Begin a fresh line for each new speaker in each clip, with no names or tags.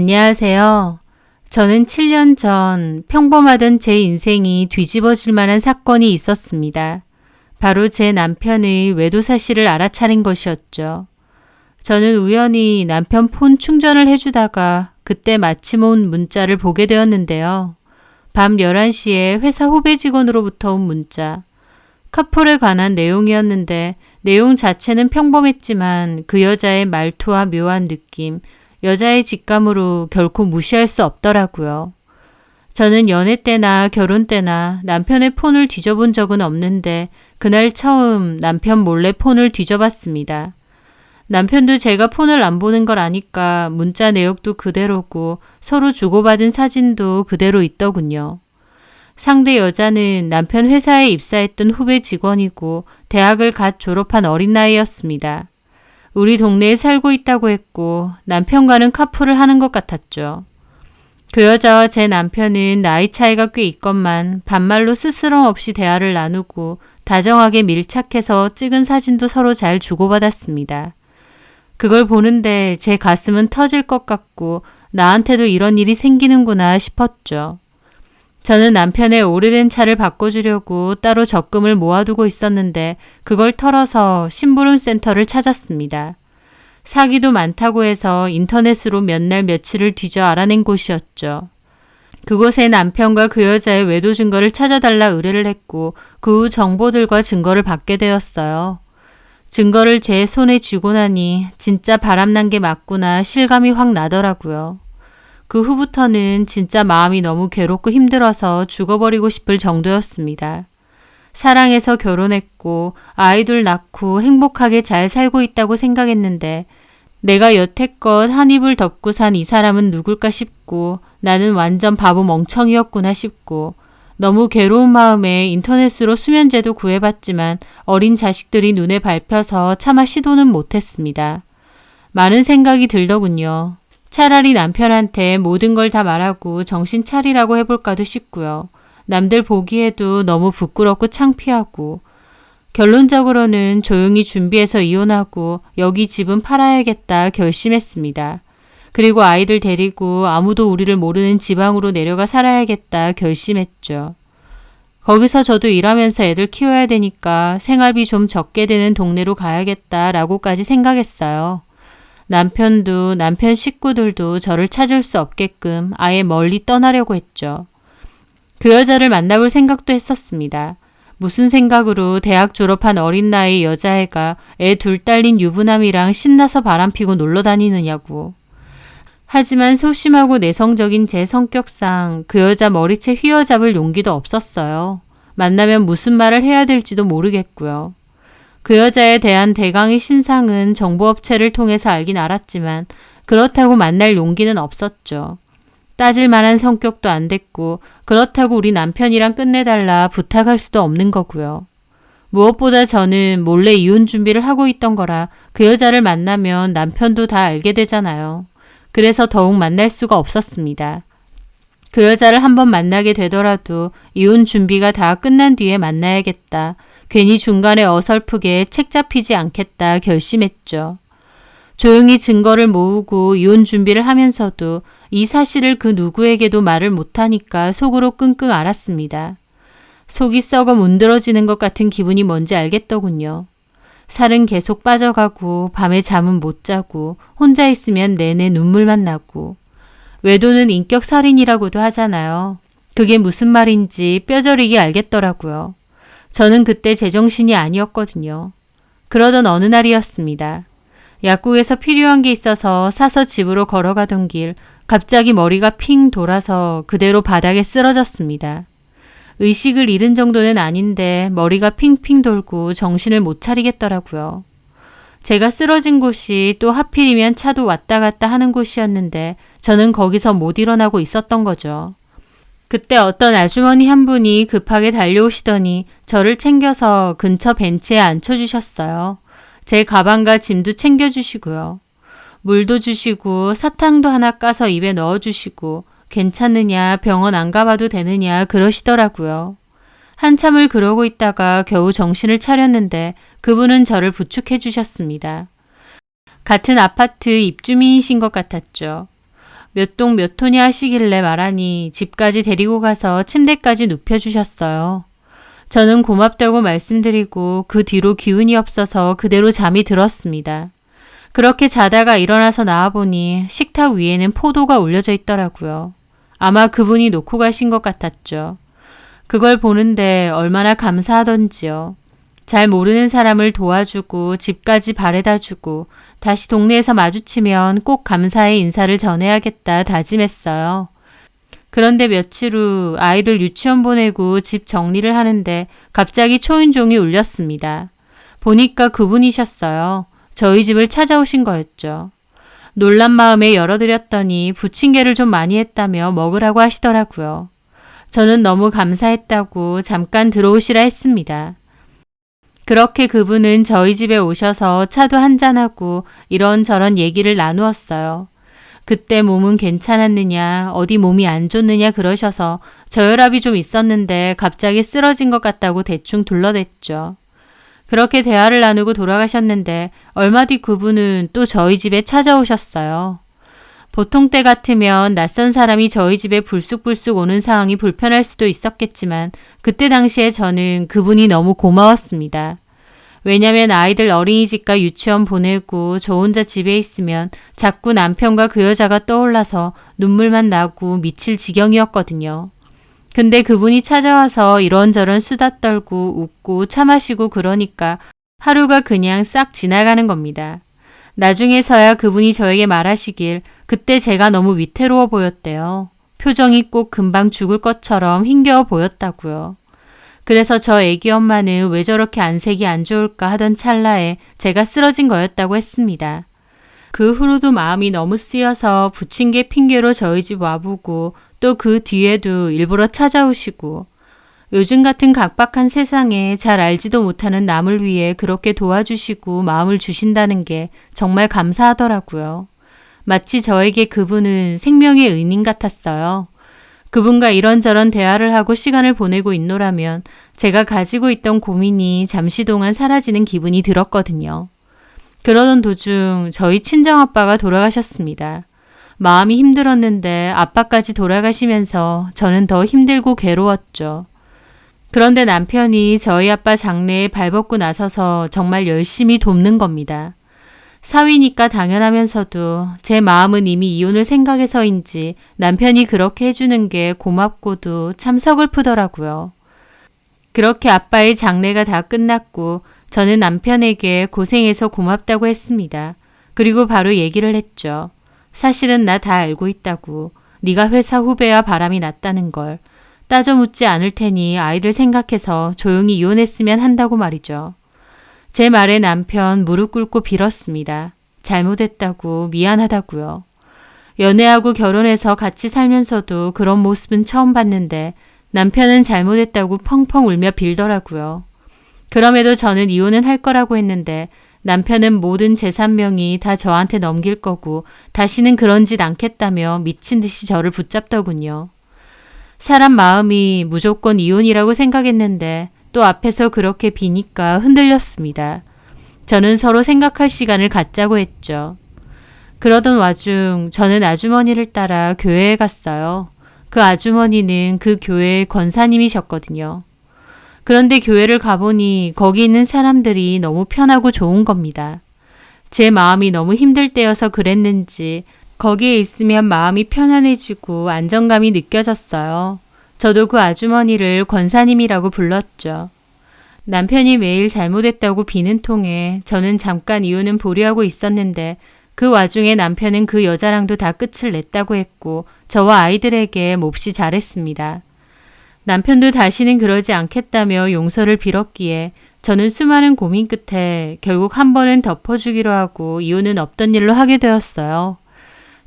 안녕하세요. 저는 7년 전 평범하던 제 인생이 뒤집어질 만한 사건이 있었습니다. 바로 제 남편의 외도 사실을 알아차린 것이었죠. 저는 우연히 남편 폰 충전을 해주다가 그때 마침 온 문자를 보게 되었는데요. 밤 11시에 회사 후배 직원으로부터 온 문자. 커플에 관한 내용이었는데 내용 자체는 평범했지만 그 여자의 말투와 묘한 느낌, 여자의 직감으로 결코 무시할 수 없더라고요. 저는 연애 때나 결혼 때나 남편의 폰을 뒤져본 적은 없는데 그날 처음 남편 몰래 폰을 뒤져봤습니다. 남편도 제가 폰을 안 보는 걸 아니까 문자 내역도 그대로고 서로 주고받은 사진도 그대로 있더군요. 상대 여자는 남편 회사에 입사했던 후배 직원이고 대학을 갓 졸업한 어린 나이였습니다. 우리 동네에 살고 있다고 했고 남편과는 카풀을 하는 것 같았죠. 그 여자와 제 남편은 나이 차이가 꽤 있건만 반말로 스스럼 없이 대화를 나누고 다정하게 밀착해서 찍은 사진도 서로 잘 주고받았습니다. 그걸 보는데 제 가슴은 터질 것 같고 나한테도 이런 일이 생기는구나 싶었죠. 저는 남편의 오래된 차를 바꿔주려고 따로 적금을 모아두고 있었는데 그걸 털어서 심부름 센터를 찾았습니다. 사기도 많다고 해서 인터넷으로 몇 날 며칠을 뒤져 알아낸 곳이었죠. 그곳에 남편과 그 여자의 외도 증거를 찾아달라 의뢰를 했고 그 후 정보들과 증거를 받게 되었어요. 증거를 제 손에 쥐고 나니 진짜 바람난 게 맞구나 실감이 확 나더라고요. 그 후부터는 진짜 마음이 너무 괴롭고 힘들어서 죽어버리고 싶을 정도였습니다. 사랑해서 결혼했고 아이들 낳고 행복하게 잘 살고 있다고 생각했는데 내가 여태껏 한 입을 덮고 산 이 사람은 누굴까 싶고 나는 완전 바보 멍청이였구나 싶고 너무 괴로운 마음에 인터넷으로 수면제도 구해봤지만 어린 자식들이 눈에 밟혀서 차마 시도는 못했습니다. 많은 생각이 들더군요. 차라리 남편한테 모든 걸 다 말하고 정신 차리라고 해볼까도 싶고요. 남들 보기에도 너무 부끄럽고 창피하고 결론적으로는 조용히 준비해서 이혼하고 여기 집은 팔아야겠다 결심했습니다. 그리고 아이들 데리고 아무도 우리를 모르는 지방으로 내려가 살아야겠다 결심했죠. 거기서 저도 일하면서 애들 키워야 되니까 생활비 좀 적게 드는 동네로 가야겠다라고까지 생각했어요. 남편도 남편 식구들도 저를 찾을 수 없게끔 아예 멀리 떠나려고 했죠. 그 여자를 만나볼 생각도 했었습니다. 무슨 생각으로 대학 졸업한 어린 나이 여자애가 애 둘 딸린 유부남이랑 신나서 바람피고 놀러 다니느냐고. 하지만 소심하고 내성적인 제 성격상 그 여자 머리채 휘어잡을 용기도 없었어요. 만나면 무슨 말을 해야 될지도 모르겠고요. 그 여자에 대한 대강의 신상은 정보업체를 통해서 알긴 알았지만 그렇다고 만날 용기는 없었죠. 따질 만한 성격도 안 됐고 그렇다고 우리 남편이랑 끝내달라 부탁할 수도 없는 거고요. 무엇보다 저는 몰래 이혼 준비를 하고 있던 거라 그 여자를 만나면 남편도 다 알게 되잖아요. 그래서 더욱 만날 수가 없었습니다. 그 여자를 한번 만나게 되더라도 이혼 준비가 다 끝난 뒤에 만나야겠다. 괜히 중간에 어설프게 책 잡히지 않겠다 결심했죠. 조용히 증거를 모으고 이혼 준비를 하면서도 이 사실을 그 누구에게도 말을 못하니까 속으로 끙끙 앓았습니다. 속이 썩어 문드러지는 것 같은 기분이 뭔지 알겠더군요. 살은 계속 빠져가고 밤에 잠은 못 자고 혼자 있으면 내내 눈물만 나고 외도는 인격 살인이라고도 하잖아요. 그게 무슨 말인지 뼈저리게 알겠더라고요. 저는 그때 제정신이 아니었거든요. 그러던 어느 날이었습니다. 약국에서 필요한 게 있어서 사서 집으로 걸어가던 길 갑자기 머리가 핑 돌아서 그대로 바닥에 쓰러졌습니다. 의식을 잃은 정도는 아닌데 머리가 핑핑 돌고 정신을 못 차리겠더라고요. 제가 쓰러진 곳이 또 하필이면 차도 왔다 갔다 하는 곳이었는데 저는 거기서 못 일어나고 있었던 거죠. 그때 어떤 아주머니 한 분이 급하게 달려오시더니 저를 챙겨서 근처 벤치에 앉혀주셨어요. 제 가방과 짐도 챙겨주시고요. 물도 주시고 사탕도 하나 까서 입에 넣어주시고 괜찮느냐 병원 안 가봐도 되느냐 그러시더라고요. 한참을 그러고 있다가 겨우 정신을 차렸는데 그분은 저를 부축해 주셨습니다. 같은 아파트 입주민이신 것 같았죠. 몇 동몇 토냐 하시길래 말하니 집까지 데리고 가서 침대까지 눕혀주셨어요. 저는 고맙다고 말씀드리고 그 뒤로 기운이 없어서 그대로 잠이 들었습니다. 그렇게 자다가 일어나서 나와보니 식탁 위에는 포도가 올려져 있더라고요. 아마 그분이 놓고 가신 것 같았죠. 그걸 보는데 얼마나 감사하던지요. 잘 모르는 사람을 도와주고 집까지 바래다 주고 다시 동네에서 마주치면 꼭 감사의 인사를 전해야겠다 다짐했어요. 그런데 며칠 후 아이들 유치원 보내고 집 정리를 하는데 갑자기 초인종이 울렸습니다. 보니까 그분이셨어요. 저희 집을 찾아오신 거였죠. 놀란 마음에 열어드렸더니 부침개를 좀 많이 했다며 먹으라고 하시더라고요. 저는 너무 감사했다고 잠깐 들어오시라 했습니다. 그렇게 그분은 저희 집에 오셔서 차도 한잔하고 이런저런 얘기를 나누었어요. 그때 몸은 괜찮았느냐, 어디 몸이 안 좋느냐 그러셔서 저혈압이 좀 있었는데 갑자기 쓰러진 것 같다고 대충 둘러댔죠. 그렇게 대화를 나누고 돌아가셨는데 얼마 뒤 그분은 또 저희 집에 찾아오셨어요. 보통 때 같으면 낯선 사람이 저희 집에 불쑥불쑥 오는 상황이 불편할 수도 있었겠지만 그때 당시에 저는 그분이 너무 고마웠습니다. 왜냐면 아이들 어린이집과 유치원 보내고 저 혼자 집에 있으면 자꾸 남편과 그 여자가 떠올라서 눈물만 나고 미칠 지경이었거든요. 근데 그분이 찾아와서 이런저런 수다 떨고 웃고 차 마시고 그러니까 하루가 그냥 싹 지나가는 겁니다. 나중에서야 그분이 저에게 말하시길 그때 제가 너무 위태로워 보였대요. 표정이 꼭 금방 죽을 것처럼 힘겨워 보였다고요. 그래서 저 애기 엄마는 왜 저렇게 안색이 안 좋을까 하던 찰나에 제가 쓰러진 거였다고 했습니다. 그 후로도 마음이 너무 쓰여서 부침개 핑계로 저희 집 와보고 또 그 뒤에도 일부러 찾아오시고 요즘 같은 각박한 세상에 잘 알지도 못하는 남을 위해 그렇게 도와주시고 마음을 주신다는 게 정말 감사하더라고요. 마치 저에게 그분은 생명의 은인 같았어요. 그분과 이런저런 대화를 하고 시간을 보내고 있노라면 제가 가지고 있던 고민이 잠시 동안 사라지는 기분이 들었거든요. 그러던 도중 저희 친정아빠가 돌아가셨습니다. 마음이 힘들었는데 아빠까지 돌아가시면서 저는 더 힘들고 괴로웠죠. 그런데 남편이 저희 아빠 장례에 발벗고 나서서 정말 열심히 돕는 겁니다. 사위니까 당연하면서도 제 마음은 이미 이혼을 생각해서인지 남편이 그렇게 해주는 게 고맙고도 참 서글프더라고요. 그렇게 아빠의 장례가 다 끝났고 저는 남편에게 고생해서 고맙다고 했습니다. 그리고 바로 얘기를 했죠. 사실은 나 다 알고 있다고. 네가 회사 후배와 바람이 났다는 걸. 따져 묻지 않을 테니 아이를 생각해서 조용히 이혼했으면 한다고 말이죠. 제 말에 남편 무릎 꿇고 빌었습니다. 잘못했다고 미안하다고요. 연애하고 결혼해서 같이 살면서도 그런 모습은 처음 봤는데 남편은 잘못했다고 펑펑 울며 빌더라고요. 그럼에도 저는 이혼은 할 거라고 했는데 남편은 모든 재산명이 다 저한테 넘길 거고 다시는 그런 짓 않겠다며 미친 듯이 저를 붙잡더군요. 사람 마음이 무조건 이혼이라고 생각했는데 또 앞에서 그렇게 비니까 흔들렸습니다. 저는 서로 생각할 시간을 갖자고 했죠. 그러던 와중 저는 아주머니를 따라 교회에 갔어요. 그 아주머니는 그 교회의 권사님이셨거든요. 그런데 교회를 가보니 거기 있는 사람들이 너무 편하고 좋은 겁니다. 제 마음이 너무 힘들 때여서 그랬는지 거기에 있으면 마음이 편안해지고 안정감이 느껴졌어요. 저도 그 아주머니를 권사님이라고 불렀죠. 남편이 매일 잘못했다고 비는 통에 저는 잠깐 이유는 보류하고 있었는데 그 와중에 남편은 그 여자랑도 다 끝을 냈다고 했고 저와 아이들에게 몹시 잘했습니다. 남편도 다시는 그러지 않겠다며 용서를 빌었기에 저는 수많은 고민 끝에 결국 한 번은 덮어주기로 하고 이유는 없던 일로 하게 되었어요.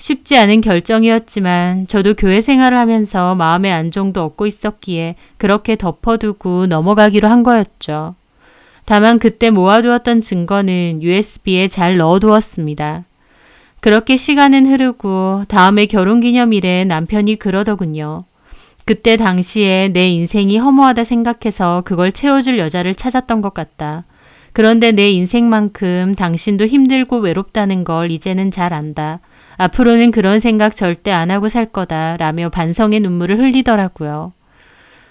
쉽지 않은 결정이었지만 저도 교회 생활을 하면서 마음의 안정도 얻고 있었기에 그렇게 덮어두고 넘어가기로 한 거였죠. 다만 그때 모아두었던 증거는 USB에 잘 넣어두었습니다. 그렇게 시간은 흐르고 다음에 결혼기념일에 남편이 그러더군요. 그때 당시에 내 인생이 허무하다 생각해서 그걸 채워줄 여자를 찾았던 것 같다. 그런데 내 인생만큼 당신도 힘들고 외롭다는 걸 이제는 잘 안다. 앞으로는 그런 생각 절대 안 하고 살 거다 라며 반성의 눈물을 흘리더라고요.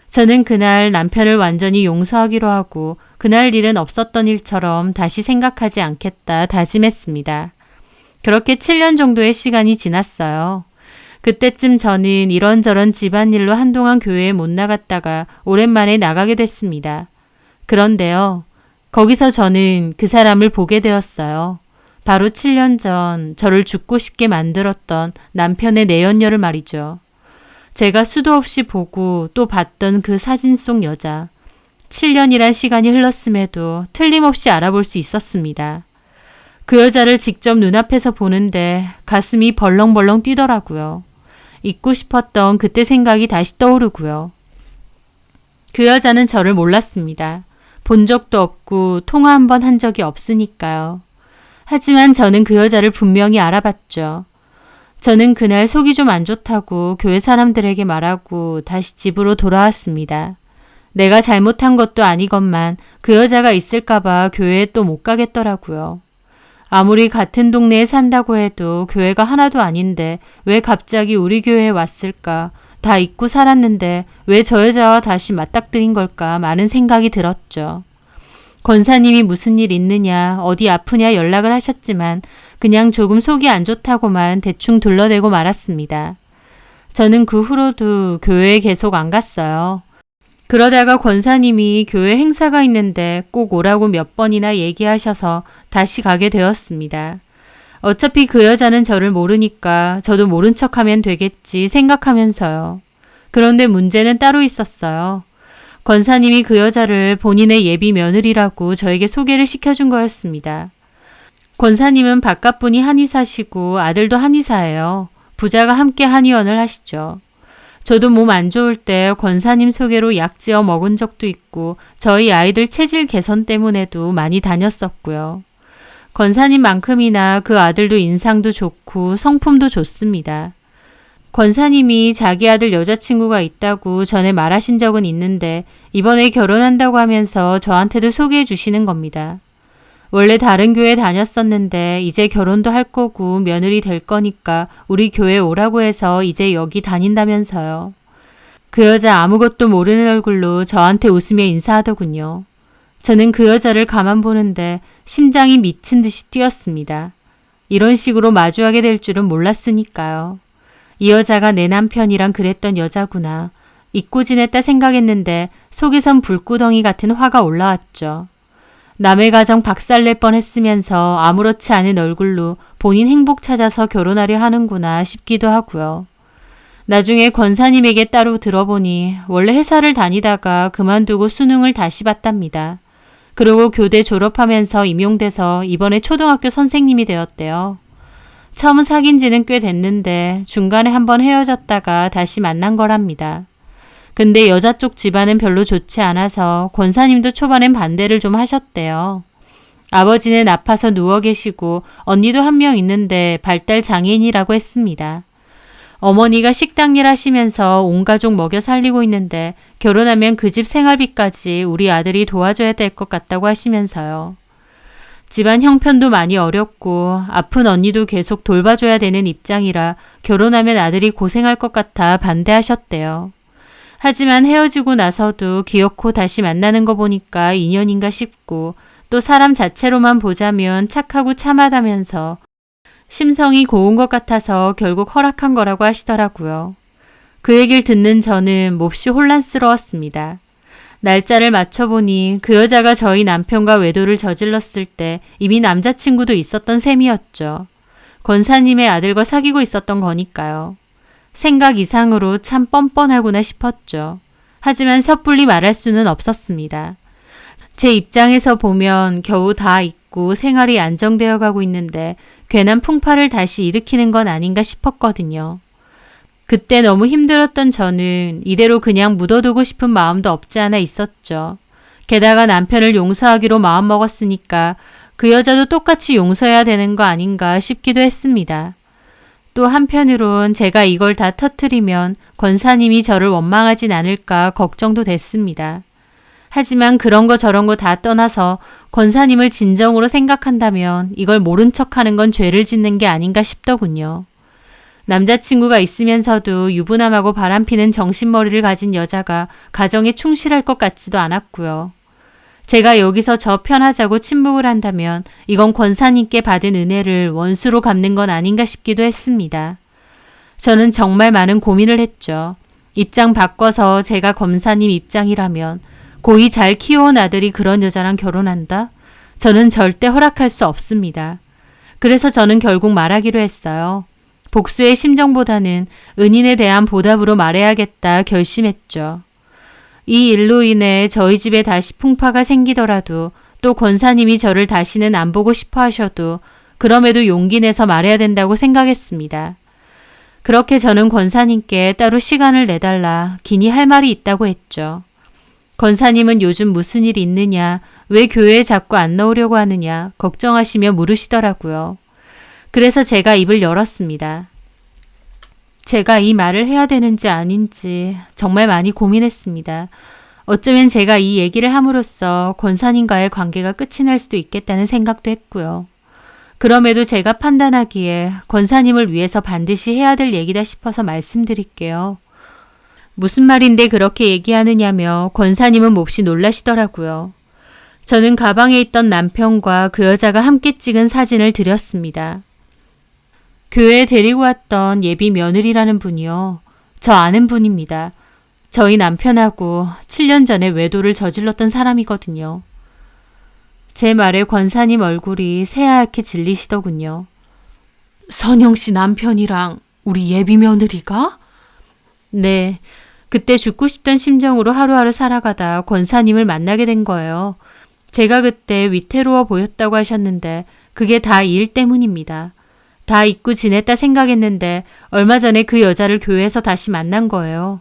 저는 그날 남편을 완전히 용서하기로 하고 그날 일은 없었던 일처럼 다시 생각하지 않겠다 다짐했습니다. 그렇게 7년 정도의 시간이 지났어요. 그때쯤 저는 이런저런 집안일로 한동안 교회에 못 나갔다가 오랜만에 나가게 됐습니다. 그런데요, 거기서 저는 그 사람을 보게 되었어요. 바로 7년 전 저를 죽고 싶게 만들었던 남편의 내연녀를 말이죠. 제가 수도 없이 보고 또 봤던 그 사진 속 여자. 7년이란 시간이 흘렀음에도 틀림없이 알아볼 수 있었습니다. 그 여자를 직접 눈앞에서 보는데 가슴이 벌렁벌렁 뛰더라고요. 잊고 싶었던 그때 생각이 다시 떠오르고요. 그 여자는 저를 몰랐습니다. 본 적도 없고 통화 한 번 한 적이 없으니까요. 하지만 저는 그 여자를 분명히 알아봤죠. 저는 그날 속이 좀 안 좋다고 교회 사람들에게 말하고 다시 집으로 돌아왔습니다. 내가 잘못한 것도 아니건만 그 여자가 있을까봐 교회에 또 못 가겠더라고요. 아무리 같은 동네에 산다고 해도 교회가 하나도 아닌데 왜 갑자기 우리 교회에 왔을까? 다 잊고 살았는데 왜 저 여자와 다시 맞닥뜨린 걸까? 많은 생각이 들었죠. 권사님이 무슨 일 있느냐, 어디 아프냐 연락을 하셨지만 그냥 조금 속이 안 좋다고만 대충 둘러대고 말았습니다. 저는 그 후로도 교회에 계속 안 갔어요. 그러다가 권사님이 교회 행사가 있는데 꼭 오라고 몇 번이나 얘기하셔서 다시 가게 되었습니다. 어차피 그 여자는 저를 모르니까 저도 모른 척 하면 되겠지 생각하면서요. 그런데 문제는 따로 있었어요. 권사님이 그 여자를 본인의 예비 며느리라고 저에게 소개를 시켜준 거였습니다. 권사님은 바깥분이 한의사시고 아들도 한의사예요. 부자가 함께 한의원을 하시죠. 저도 몸 안 좋을 때 권사님 소개로 약 지어 먹은 적도 있고 저희 아이들 체질 개선 때문에도 많이 다녔었고요. 권사님만큼이나 그 아들도 인상도 좋고 성품도 좋습니다. 권사님이 자기 아들 여자친구가 있다고 전에 말하신 적은 있는데 이번에 결혼한다고 하면서 저한테도 소개해 주시는 겁니다. 원래 다른 교회 다녔었는데 이제 결혼도 할 거고 며느리 될 거니까 우리 교회 오라고 해서 이제 여기 다닌다면서요. 그 여자 아무것도 모르는 얼굴로 저한테 웃으며 인사하더군요. 저는 그 여자를 가만 보는데 심장이 미친 듯이 뛰었습니다. 이런 식으로 마주하게 될 줄은 몰랐으니까요. 이 여자가 내 남편이랑 그랬던 여자구나. 잊고 지냈다 생각했는데 속에선 불구덩이 같은 화가 올라왔죠. 남의 가정 박살낼 뻔했으면서 아무렇지 않은 얼굴로 본인 행복 찾아서 결혼하려 하는구나 싶기도 하고요. 나중에 권사님에게 따로 들어보니 원래 회사를 다니다가 그만두고 수능을 다시 봤답니다. 그리고 교대 졸업하면서 임용돼서 이번에 초등학교 선생님이 되었대요. 처음 사귄 지는 꽤 됐는데 중간에 한번 헤어졌다가 다시 만난 거랍니다. 근데 여자 쪽 집안은 별로 좋지 않아서 권사님도 초반엔 반대를 좀 하셨대요. 아버지는 아파서 누워 계시고 언니도 한 명 있는데 발달 장애인이라고 했습니다. 어머니가 식당 일 하시면서 온 가족 먹여 살리고 있는데 결혼하면 그 집 생활비까지 우리 아들이 도와줘야 될 것 같다고 하시면서요. 집안 형편도 많이 어렵고 아픈 언니도 계속 돌봐줘야 되는 입장이라 결혼하면 아들이 고생할 것 같아 반대하셨대요. 하지만 헤어지고 나서도 기어코 다시 만나는 거 보니까 인연인가 싶고 또 사람 자체로만 보자면 착하고 참하다면서 심성이 고운 것 같아서 결국 허락한 거라고 하시더라고요. 그 얘기를 듣는 저는 몹시 혼란스러웠습니다. 날짜를 맞춰보니 그 여자가 저희 남편과 외도를 저질렀을 때 이미 남자친구도 있었던 셈이었죠. 권사님의 아들과 사귀고 있었던 거니까요. 생각 이상으로 참 뻔뻔하구나 싶었죠. 하지만 섣불리 말할 수는 없었습니다. 제 입장에서 보면 겨우 다 잊고 생활이 안정되어 가고 있는데 괜한 풍파를 다시 일으키는 건 아닌가 싶었거든요. 그때 너무 힘들었던 저는 이대로 그냥 묻어두고 싶은 마음도 없지 않아 있었죠. 게다가 남편을 용서하기로 마음먹었으니까 그 여자도 똑같이 용서해야 되는 거 아닌가 싶기도 했습니다. 또 한편으론 제가 이걸 다 터트리면 권사님이 저를 원망하진 않을까 걱정도 됐습니다. 하지만 그런 거 저런 거 다 떠나서 권사님을 진정으로 생각한다면 이걸 모른 척 하는 건 죄를 짓는 게 아닌가 싶더군요. 남자친구가 있으면서도 유부남하고 바람피는 정신머리를 가진 여자가 가정에 충실할 것 같지도 않았고요. 제가 여기서 저 편하자고 침묵을 한다면 이건 권사님께 받은 은혜를 원수로 갚는 건 아닌가 싶기도 했습니다. 저는 정말 많은 고민을 했죠. 입장 바꿔서 제가 검사님 입장이라면 고이 잘 키워온 아들이 그런 여자랑 결혼한다? 저는 절대 허락할 수 없습니다. 그래서 저는 결국 말하기로 했어요. 복수의 심정보다는 은인에 대한 보답으로 말해야겠다 결심했죠. 이 일로 인해 저희 집에 다시 풍파가 생기더라도 또 권사님이 저를 다시는 안 보고 싶어 하셔도 그럼에도 용기 내서 말해야 된다고 생각했습니다. 그렇게 저는 권사님께 따로 시간을 내달라 기니 할 말이 있다고 했죠. 권사님은 요즘 무슨 일 있느냐, 왜 교회에 자꾸 안 나오려고 하느냐 걱정하시며 물으시더라고요. 그래서 제가 입을 열었습니다. 제가 이 말을 해야 되는지 아닌지 정말 많이 고민했습니다. 어쩌면 제가 이 얘기를 함으로써 권사님과의 관계가 끝이 날 수도 있겠다는 생각도 했고요. 그럼에도 제가 판단하기에 권사님을 위해서 반드시 해야 될 얘기다 싶어서 말씀드릴게요. 무슨 말인데 그렇게 얘기하느냐며 권사님은 몹시 놀라시더라고요. 저는 가방에 있던 남편과 그 여자가 함께 찍은 사진을 드렸습니다. 교회에 데리고 왔던 예비 며느리라는 분이요. 저 아는 분입니다. 저희 남편하고 7년 전에 외도를 저질렀던 사람이거든요. 제 말에 권사님 얼굴이 새하얗게 질리시더군요. 선영 씨 남편이랑 우리 예비 며느리가? 네. 그때 죽고 싶던 심정으로 하루하루 살아가다 권사님을 만나게 된 거예요. 제가 그때 위태로워 보였다고 하셨는데 그게 다 일 때문입니다. 다 잊고 지냈다 생각했는데 얼마 전에 그 여자를 교회에서 다시 만난 거예요.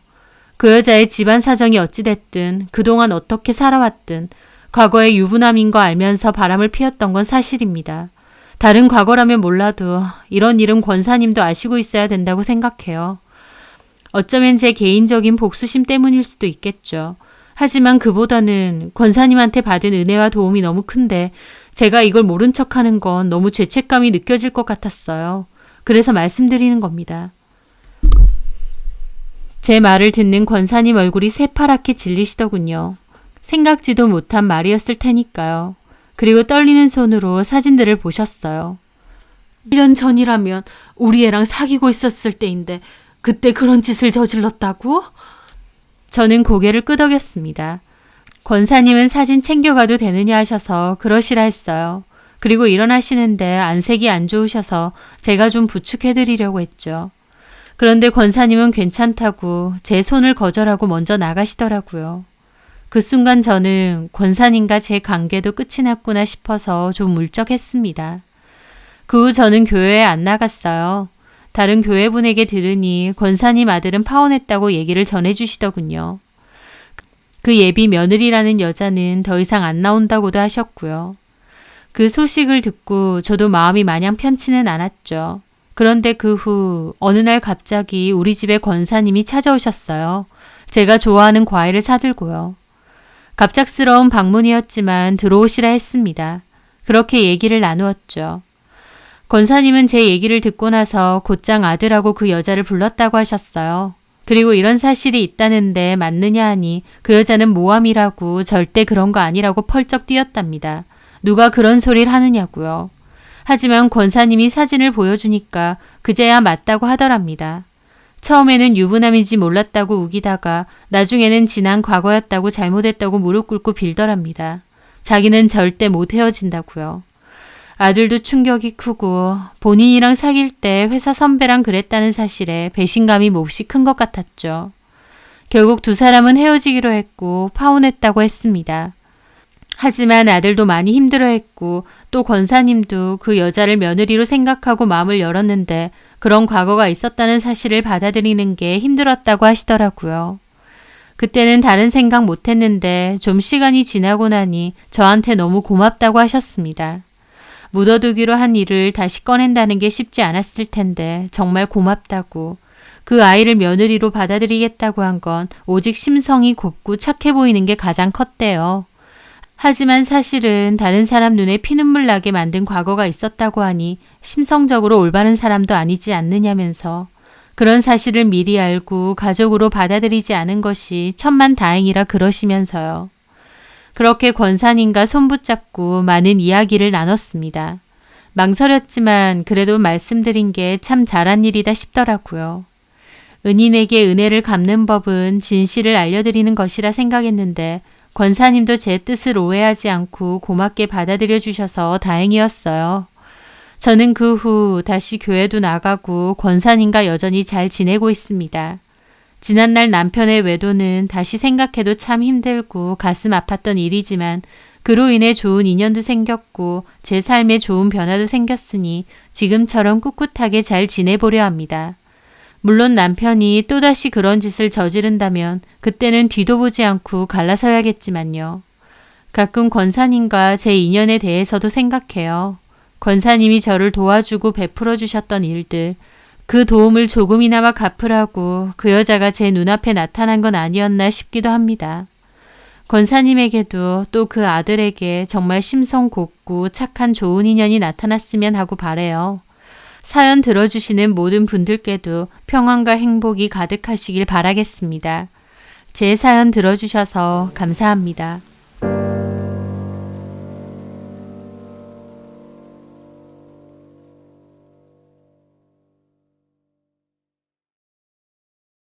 그 여자의 집안 사정이 어찌됐든 그동안 어떻게 살아왔든 과거에 유부남인 거 알면서 바람을 피웠던 건 사실입니다. 다른 과거라면 몰라도 이런 일은 권사님도 아시고 있어야 된다고 생각해요. 어쩌면 제 개인적인 복수심 때문일 수도 있겠죠. 하지만 그보다는 권사님한테 받은 은혜와 도움이 너무 큰데 제가 이걸 모른 척 하는 건 너무 죄책감이 느껴질 것 같았어요. 그래서 말씀드리는 겁니다. 제 말을 듣는 권사님 얼굴이 새파랗게 질리시더군요. 생각지도 못한 말이었을 테니까요. 그리고 떨리는 손으로 사진들을 보셨어요. 1년 전이라면 우리 애랑 사귀고 있었을 때인데 그때 그런 짓을 저질렀다고? 저는 고개를 끄덕였습니다. 권사님은 사진 챙겨가도 되느냐 하셔서 그러시라 했어요. 그리고 일어나시는데 안색이 안 좋으셔서 제가 좀 부축해드리려고 했죠. 그런데 권사님은 괜찮다고 제 손을 거절하고 먼저 나가시더라고요. 그 순간 저는 권사님과 제 관계도 끝이 났구나 싶어서 좀 울적했습니다. 그 후 저는 교회에 안 나갔어요. 다른 교회분에게 들으니 권사님 아들은 파혼했다고 얘기를 전해주시더군요. 그 예비 며느리라는 여자는 더 이상 안 나온다고도 하셨고요. 그 소식을 듣고 저도 마음이 마냥 편치는 않았죠. 그런데 그 후 어느 날 갑자기 우리 집에 권사님이 찾아오셨어요. 제가 좋아하는 과일을 사들고요. 갑작스러운 방문이었지만 들어오시라 했습니다. 그렇게 얘기를 나누었죠. 권사님은 제 얘기를 듣고 나서 곧장 아들하고 그 여자를 불렀다고 하셨어요. 그리고 이런 사실이 있다는데 맞느냐 하니 그 여자는 모함이라고 절대 그런 거 아니라고 펄쩍 뛰었답니다. 누가 그런 소리를 하느냐고요. 하지만 권사님이 사진을 보여주니까 그제야 맞다고 하더랍니다. 처음에는 유부남인지 몰랐다고 우기다가 나중에는 지난 과거였다고 잘못했다고 무릎 꿇고 빌더랍니다. 자기는 절대 못 헤어진다고요. 아들도 충격이 크고 본인이랑 사귈 때 회사 선배랑 그랬다는 사실에 배신감이 몹시 큰 것 같았죠. 결국 두 사람은 헤어지기로 했고 파혼했다고 했습니다. 하지만 아들도 많이 힘들어했고 또 권사님도 그 여자를 며느리로 생각하고 마음을 열었는데 그런 과거가 있었다는 사실을 받아들이는 게 힘들었다고 하시더라고요. 그때는 다른 생각 못했는데 좀 시간이 지나고 나니 저한테 너무 고맙다고 하셨습니다. 묻어두기로 한 일을 다시 꺼낸다는 게 쉽지 않았을 텐데 정말 고맙다고 그 아이를 며느리로 받아들이겠다고 한 건 오직 심성이 곱고 착해 보이는 게 가장 컸대요. 하지만 사실은 다른 사람 눈에 피눈물 나게 만든 과거가 있었다고 하니 심성적으로 올바른 사람도 아니지 않느냐면서 그런 사실을 미리 알고 가족으로 받아들이지 않은 것이 천만 다행이라 그러시면서요. 그렇게 권사님과 손붙잡고 많은 이야기를 나눴습니다. 망설였지만 그래도 말씀드린 게 참 잘한 일이다 싶더라고요. 은인에게 은혜를 갚는 법은 진실을 알려드리는 것이라 생각했는데 권사님도 제 뜻을 오해하지 않고 고맙게 받아들여 주셔서 다행이었어요. 저는 그 후 다시 교회도 나가고 권사님과 여전히 잘 지내고 있습니다. 지난날 남편의 외도는 다시 생각해도 참 힘들고 가슴 아팠던 일이지만 그로 인해 좋은 인연도 생겼고 제 삶에 좋은 변화도 생겼으니 지금처럼 꿋꿋하게 잘 지내보려 합니다. 물론 남편이 또다시 그런 짓을 저지른다면 그때는 뒤도 보지 않고 갈라서야겠지만요. 가끔 권사님과 제 인연에 대해서도 생각해요. 권사님이 저를 도와주고 베풀어 주셨던 일들, 그 도움을 조금이나마 갚으라고 그 여자가 제 눈앞에 나타난 건 아니었나 싶기도 합니다. 권사님에게도 또 그 아들에게 정말 심성 곱고 착한 좋은 인연이 나타났으면 하고 바래요. 사연 들어주시는 모든 분들께도 평안과 행복이 가득하시길 바라겠습니다. 제 사연 들어주셔서 감사합니다.